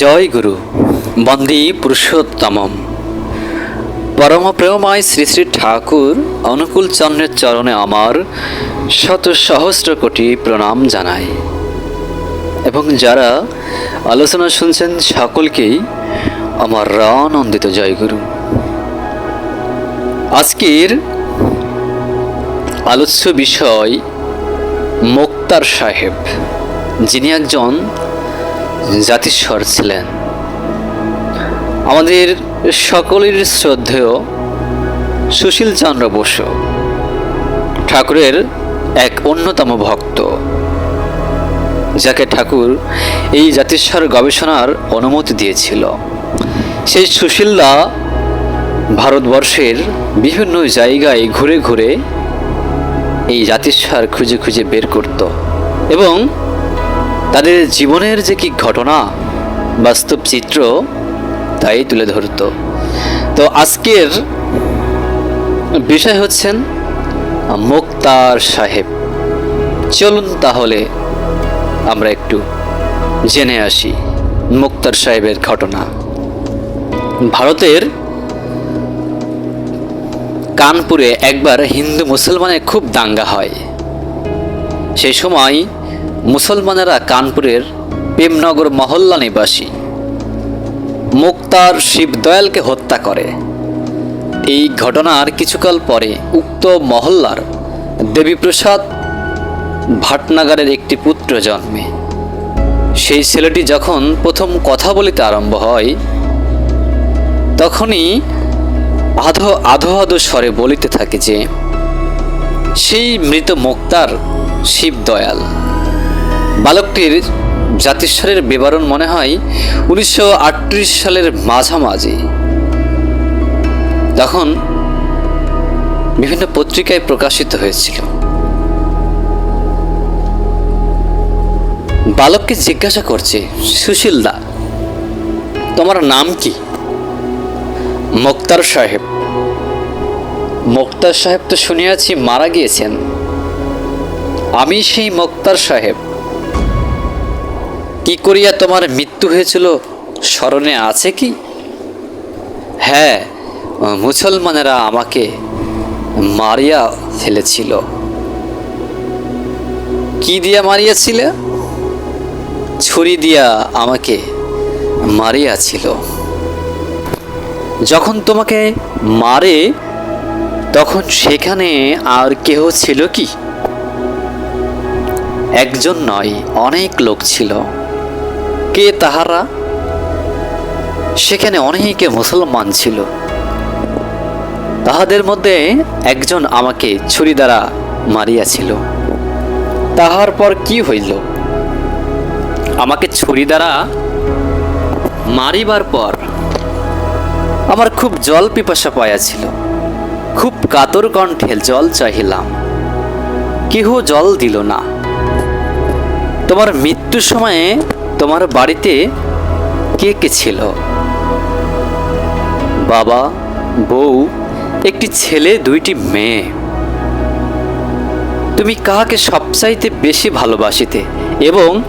জয় গুরু, বন্দী পুরুষোত্তমম। পরম প্রেমময় শ্রী শ্রী ঠাকুর অনুকূল চন্দ্রের চরণে আমার শত সহস্র কোটি প্রণাম জানাই। এবং যারা আলোচনা শুনছেন সকলকেই আমার আনন্দিত জয়গুরু আজকের আলোচ্য বিষয় মোক্তার সাহেব, যিনি একজন জাতিস্বর ছিলেন। আমাদের সকলের শ্রদ্ধেয় সুশীল চন্দ্র বসু ঠাকুরের এক অন্যতম ভক্ত, যাকে ঠাকুর এই জাতিস্বর গবেষণার অনুমতি দিয়েছিল। সেই সুশীলদা ভারতবর্ষের বিভিন্ন জায়গায় ঘুরে ঘুরে এই জাতিস্বর খুঁজে খুঁজে বের করত এবং তাদের জীবনের যে কি ঘটনা, বাস্তব চিত্র, তাই তুলে ধরত। তো আজকের বিষয় হচ্ছেন মুক্তার সাহেব। চলুন তাহলে আমরা একটু জেনে আসি মুক্তার সাহেবের ঘটনা। ভারতের কানপুরে একবার হিন্দু মুসলমানের খুব দাঙ্গা হয়। সেই সময় মুসলমানেরা কানপুরের প্রেমনগর মহল্লা নিবাসী। মুক্তার শিবদয়ালকে হত্যা করে। এই ঘটনার কিছুকাল পরে উক্ত মহল্লার দেবীপ্রসাদ ভাটনাগারের একটি পুত্র জন্মে। সেই ছেলেটি যখন প্রথম কথা বলিতে আরম্ভ হয়, তখনই আধো আধো আধো স্বরে বলিতে থাকে যে, সেই মৃত মুক্তার শিবদয়াল বালকটির জাতিস্বরের বিবরণ মনে হয় উনিশশো আটত্রিশ সালের মাঝামাঝি। তখন বিভিন্ন পত্রিকায় প্রকাশিত হয়েছিল। বালককে জিজ্ঞাসা করছে, সুশীলদা, তোমার নাম কি? মোক্তার সাহেব। মোক্তার সাহেব তো শুনিয়াছি মারা গিয়েছেন। আমি সেই মোক্তার সাহেব। কি করিয়া তোমার মৃত্যু হয়েছিল? স্মরণে আছে কি? হ্যাঁ মুসলমানেরা আমাকে মারিয়া ফেলেছিল। কি দিয়া মারিয়াছিল? ছুরি দিয়া আমাকে মারিয়াছিল। যখন তোমাকে মারে, তখন সেখানে আর কেহ ছিল কি? একজন নয়, অনেক লোক ছিল। কে তাহারা? সেখানে অনেকে মুসলমান ছিল। তাহাদের মধ্যে একজন আমাকে ছুরি দ্বারা মারিয়াছিল। তাহার পর কি হইল? আমাকে ছুরি দ্বারা মারিবার পর আমার খুব জল পিপাসা পাইয়াছিল। খুব কাতর কণ্ঠে জল চাহিলাম। কেহ জল দিল না। তোমার মৃত্যুর সময়ে তোমার বাড়িতে কে কে ছিল? বাবা, বউ, একটি ছেলে, দুইটি মেয়ে। তুমি কাহাকে সবচাইতে বেশি ভালোবাসিতে এবং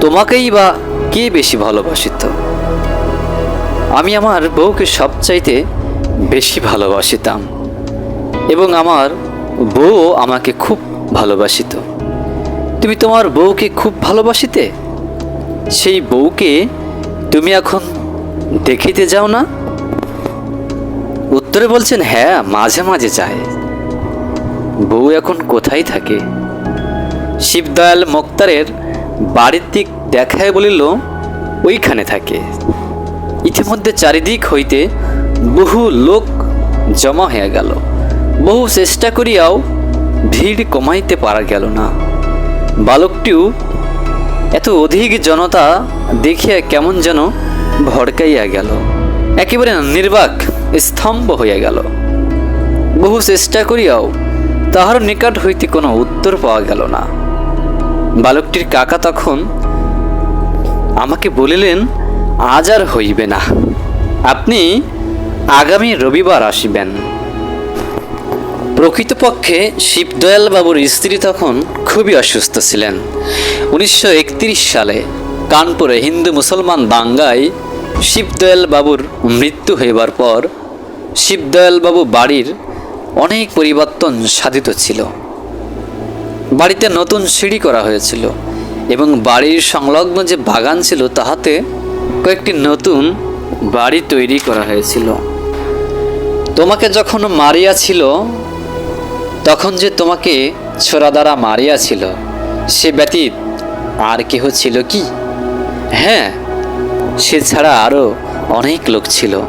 তোমাকেই বা কে বেশি ভালোবাসিত? আমি আমার বউকে সবচাইতে বেশি ভালোবাসিতাম এবং আমার বউ আমাকে খুব ভালোবাসিত। তুমি তোমার বউকে খুব ভালোবাসিতে? সেই বউকে তুমি এখন দেখিতে যাও না? উত্তরে বলছেন হ্যাঁ মাঝে মাঝে যায়। বউ এখন কোথায় থাকে? শিবদয়াল মোক্তারের বাড়ির দিক দেখায় বলিল, ওইখানে থাকে। ইতিমধ্যে চারিদিক হইতে বহু লোক জমা হয়ে গেল। বহু চেষ্টা করিয়াও ভিড় কমাইতে পারা গেল না। বালকটিও এত অধিক জনতা দেখিয়া কেমন যেন ভড়কাইয়া গেল। একেবারে নির্বাক স্তম্ভ হইয়া গেল। বহু চেষ্টা করিয়াও তাহার নিকট হইতে কোনো উত্তর পাওয়া গেল না। বালকটির কাকা তখন আমাকে বলিলেন, আজ আর হইবে না। আপনি আগামী রবিবার আসিবেন। প্রকৃতপক্ষে শিবদয়াল বাবুর স্ত্রী তখন খুবই অসুস্থ ছিলেন। উনিশশো একত্রিশ সালে কানপুরে হিন্দু মুসলমান দাঙ্গায় শিবদয়াল বাবুর মৃত্যু হইবার পর শিবদয়াল বাবু বাড়ির অনেক পরিবর্তন সাধিত ছিল। বাড়িতে নতুন সিঁড়ি করা হয়েছিল এবং বাড়ির সংলগ্ন যে বাগান ছিল তাহাতে কয়েকটি নতুন বাড়ি তৈরি করা হয়েছিল। তোমাকে যখন মারিয়াছিল তখন যে তোমাকে ছোড়া দ্বারা মারিয়াছিল সে ব্যতীত আর কেহ ছিল কি? হ্যাঁ সে ছাড়া আরও অনেক লোক ছিল।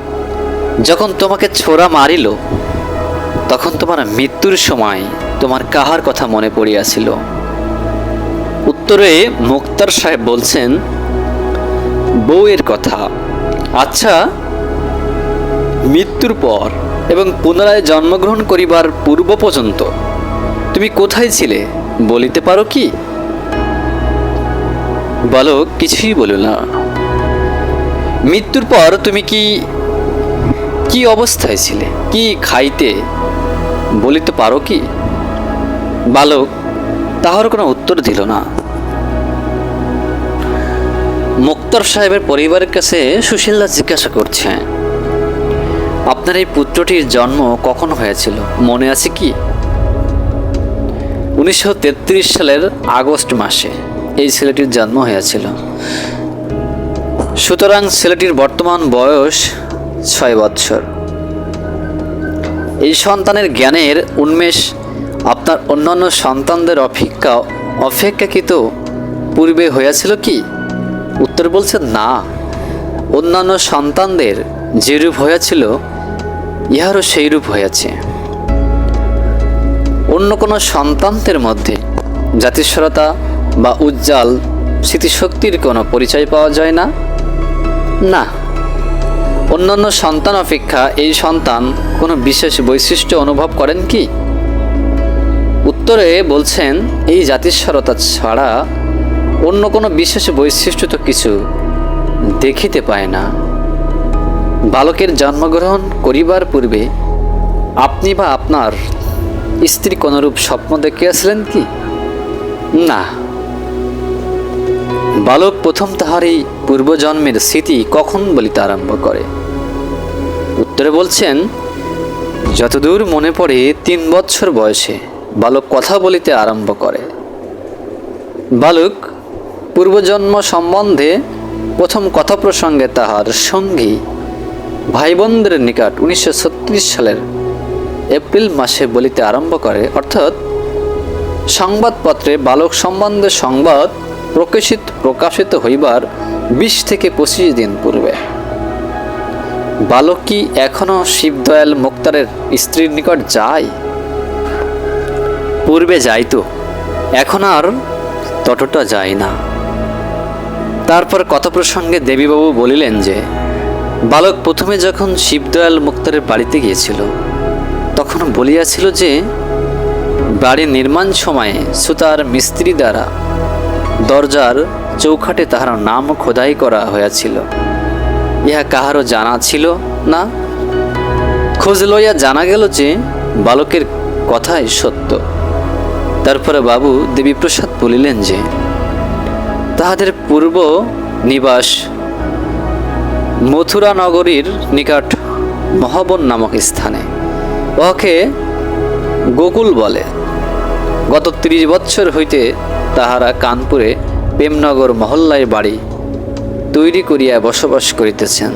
যখন তোমাকে ছোড়া মারিল, তখন তোমার মৃত্যুর সময় তোমার কাহার কথা মনে পড়িয়াছিল? উত্তরে মুক্তার সাহেব বলছেন, বউয়ের কথা। আচ্ছা মৃত্যুর পর এবং পুনরায় জন্মগ্রহণ করিবার পূর্ব পর্যন্ত তুমি কোথায় ছিলে বলিতে পারো কি? বালক কিছুই বলো না। মৃত্যুর পর তুমি কি কি অবস্থায় ছিলে? কি খাইতে বলিতে পারো কি? বালক, তাহার কোনো উত্তর দিল না। মুক্তার সাহেবের পরিবারের কাছে সুশীলদা জিজ্ঞাসা করছে আপনার এই পুত্রটির জন্ম কখন হয়েছিল? মনে আছে কি? উনিশশো তেত্রিশ সালের আগস্ট মাসে এই ছেলেটির জন্ম হয়েছিল। সুতরাং ছেলেটির বর্তমান বয়স ছয় বৎসর। এই সন্তানের জ্ঞানের উন্মেষ আপনার অন্যান্য সন্তানদের অপেক্ষা অপেক্ষাকৃত পূর্বে হয়েছিল কি? উত্তর বলছে না। অন্যান্য সন্তানদের যেরূপ হয়েছিল ইহারও সেই রূপ হয়েছে অন্য কোনো সন্তানদের মধ্যে জাতিস্বরতা বা উজ্জ্বল স্মৃতিশক্তির কোনো পরিচয় পাওয়া যায় না? না। অন্যান্য সন্তান অপেক্ষা এই সন্তান কোনো বিশেষ বৈশিষ্ট্য অনুভব করেন কি? উত্তরে বলছেন, এই জাতিস্বরতা ছাড়া অন্য কোনো বিশেষ বৈশিষ্ট্য তো কিছু দেখিতে পায় না। বালকের জন্মগ্রহণ করিবার পূর্বে আপনি বা আপনার স্ত্রী কোনরূপ স্বপ্ন দেখিয়াছিলেন কি? না। বালক প্রথম তাহার এই পূর্বজন্মের স্মৃতি কখন বলিতে আরম্ভ করে? উত্তরে বলছেন, যতদূর মনে পড়ে তিন বছর বয়সে বালক কথা বলিতে আরম্ভ করে। বালক পূর্বজন্ম সম্বন্ধে প্রথম কথা প্রসঙ্গে তাহার সঙ্গী ভাই বোনদের নিকট উনিশশো ছত্রিশ সালের এপ্রিল মাসে বলিতে আরম্ভ করে, অর্থাৎ সংবাদপত্রে বালক সম্বন্ধে সংবাদ প্রকাশিত প্রকাশিত হইবার বিশ থেকে পঁচিশ দিন পূর্বে। বালক কি এখনও শিবদয়াল মুক্তারের স্ত্রীর নিকট যায়? পূর্বে যাইতো, এখন আর ততটা যায় না। তারপর কত প্রসঙ্গে দেবীবাবু বলিলেন যে বালক প্রথমে যখন শিবদয়াল মুক্তারের বাড়িতে গিয়েছিল তখন বলিয়াছিল যে, বাড়ি নির্মাণ সময়ে সুতার মিস্ত্রি দ্বারা দরজার চৌখাটে তাহার নাম খোদাই করা হয়েছিল ইহা কাহারও জানা ছিল না। খোঁজ লইয়া জানা গেল যে, বালকের কথাই সত্য। তারপরে বাবু দেবীপ্রসাদ বলিলেন যে, তাহাদের পূর্ব নিবাস মথুরা নগরীর নিকট মহাবন নামক স্থানে। উহাকে গোকুল বলে। গত ত্রিশ বৎসর হইতে তাহারা কানপুরে প্রেমনগর মহল্লায় বাড়ি তৈরি করিয়া বসবাস করিতেছেন।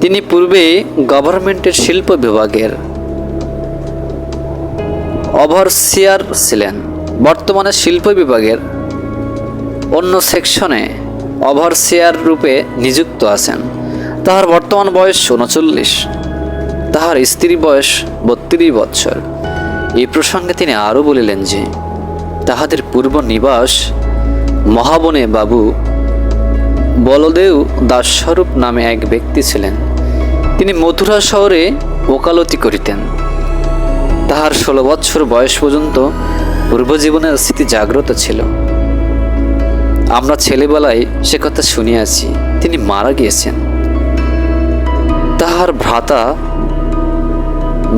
তিনি পূর্বে গভর্নমেন্টের শিল্প বিভাগের ওভারসিয়ার ছিলেন। বর্তমানে শিল্প বিভাগের অন্য সেকশনে ওভারসিয়ার রূপে নিযুক্ত আছেন। তাহার বর্তমান বয়স উনচল্লিশ। তাহার স্ত্রী বয়স বত্রিশ বৎসর। এই প্রসঙ্গে তিনি আরও বলিলেন যে, তাহাদের পূর্ব নিবাস মহাবনে বাবু বলদেও দাসস্বরূপ নামে এক ব্যক্তি ছিলেন। তিনি মথুরা শহরে ওকালতি করিতেন। তাহার ষোলো বৎসর বয়স পর্যন্ত পূর্বজীবনের স্মৃতি জাগ্রত ছিল। আমরা ছেলেবেলায় সে কথা শুনিয়াছি। তিনি মারা গিয়েছেন। তাহার ভ্রাতা,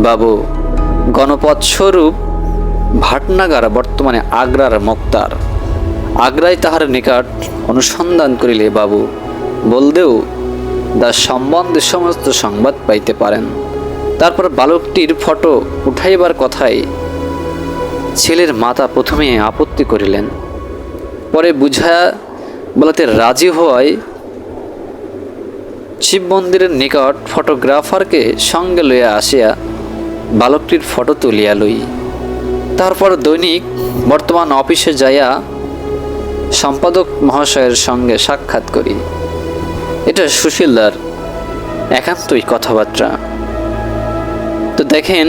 বাবু, গণপৎস্বরূপ ভাটনাগার, বর্তমানে আগ্রার মুক্তার। আগ্রায় তাহার নিকট অনুসন্ধান করিলে বাবু, বলদেও তার সম্বন্ধে সমস্ত সংবাদ পাইতে পারেন। তারপর বালকটির ফটো উঠাইবার কথায় ছেলের মাতা প্রথমে আপত্তি করিলেন। পরে বুঝা বলাতে রাজি হওয়ায় শিব মন্দিরের নিকট ফটোগ্রাফারকে সঙ্গে লইয়া আসিয়া বালকটির ফটো তুলিয়া লই। তারপর দৈনিক বর্তমান অফিসে যাইয়া সম্পাদক মহাশয়ের সঙ্গে সাক্ষাৎ করি। এটা সুশীলদার একান্তই কথাবার্তা। তো দেখেন,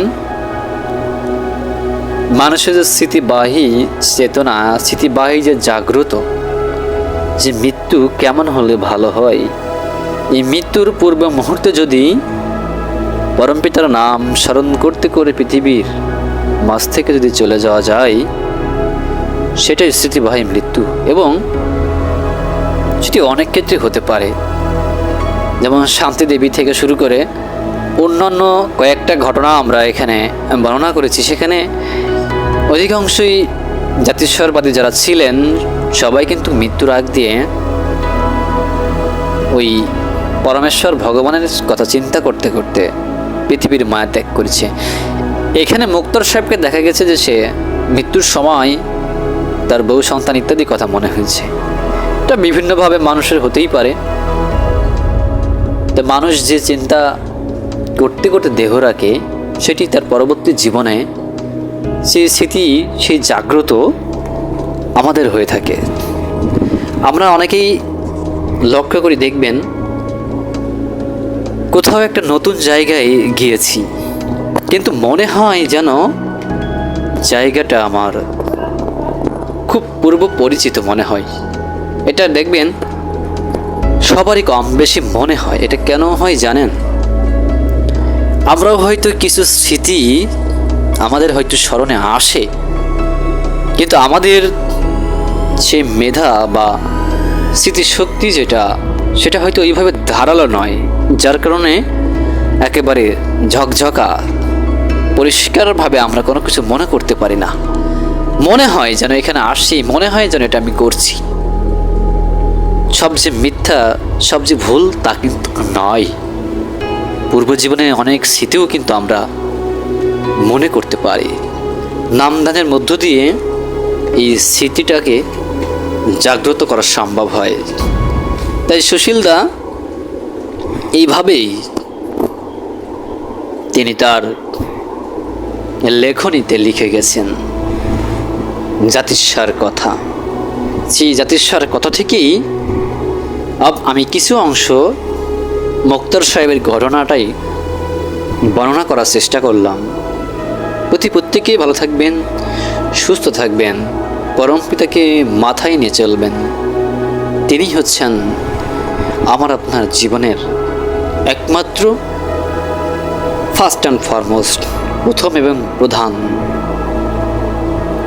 মানুষের যে স্মৃতিবাহী চেতনা স্মৃতিবাহী যে জাগ্রত, যে মৃত্যু কেমন হলে ভালো হয় এই মৃত্যুর পূর্ব মুহূর্তে যদি পরমপিতার নাম স্মরণ করতে করে পৃথিবীর মাঝ থেকে যদি চলে যাওয়া যায়, সেটাই স্মৃতিবাহী মৃত্যু। এবং সেটি অনেক ক্ষেত্রে হতে পারে। যেমন শান্তি দেবী থেকে শুরু করে অন্যান্য কয়েকটা ঘটনা আমরা এখানে বর্ণনা করেছি। সেখানে অধিকাংশই জাতিস্বরবাদী যারা ছিলেন, সবাই কিন্তু মৃত্যুর আগ দিয়ে ওই পরমেশ্বর ভগবানের কথা চিন্তা করতে করতে পৃথিবীর মায়া ত্যাগ করেছে। এখানে মুক্তর সাহেবকে দেখা গেছে যে সে মৃত্যুর সময় তার বউ, সন্তান ইত্যাদি কথা মনে হয়েছে। এটা বিভিন্নভাবে মানুষের হতেই পারে। তো মানুষ যে চিন্তা করতে করতে দেহ রাখে, সেটি তার পরবর্তী জীবনে সেই স্মৃতি সেই জাগ্রত আমাদের হয়ে থাকে। আমরা অনেকেই লক্ষ্য করে, দেখবেন কোথাও একটা নতুন জায়গায় গিয়েছি। কিন্তু মনে হয় যেন জায়গাটা আমার খুব পূর্ব পরিচিত মনে হয়। এটা দেখবেন, সবারই কম বেশি মনে হয়। এটা কেন হয় জানেন? আমরাও হয়তো কিছু স্মৃতি আমাদের হয়তো স্মরণে আসে। কিন্তু আমাদের সেই মেধা বা স্মৃতিশক্তি যেটা সেটা হয়তো ওইভাবে ধারালো নয়, যার কারণে একেবারে ঝকঝকা, পরিষ্কারভাবে আমরা কোনো কিছু মনে করতে পারি না। মনে হয় যেন এখানে আসছি মনে হয় যেন এটা আমি করছি। সব যে মিথ্যা সব যে ভুল তা কিন্তু নয়। পূর্ব জীবনে অনেক স্মৃতিও কিন্তু আমরা মনে করতে পারি। নামদানের মধ্য দিয়ে এই স্মৃতিটাকে জাগ্রত করা সম্ভব হয়। তাই সুশীলদা এইভাবেই তিনি তার লেখনীতে লিখে গেছেন জাতিস্বর কথা। সেই জাতিস্বর কথা থেকেই আমি কিছু অংশ মুক্তর সাহেবের ঘটনাটাই বর্ণনা করার চেষ্টা করলাম। প্রতি প্রত্যেকেই ভালো থাকবেন, সুস্থ থাকবেন, পরম পিতাকে মাথায় নিয়ে চলবেন। তিনি হচ্ছেন আমার আপনার জীবনের একমাত্র ফার্স্ট অ্যান্ড ফরমোস্ট প্রথম এবং প্রধান।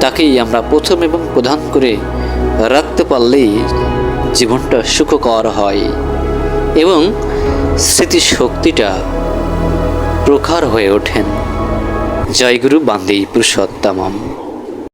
তাকেই আমরা প্রথম এবং প্রধান করে রাখতে পারলেই জীবনটা সুখকর হয় এবং স্মৃতিশক্তিটা প্রখার হয়ে ওঠেন। জয়গুরু বান্দেই পুরুষোত্তমম।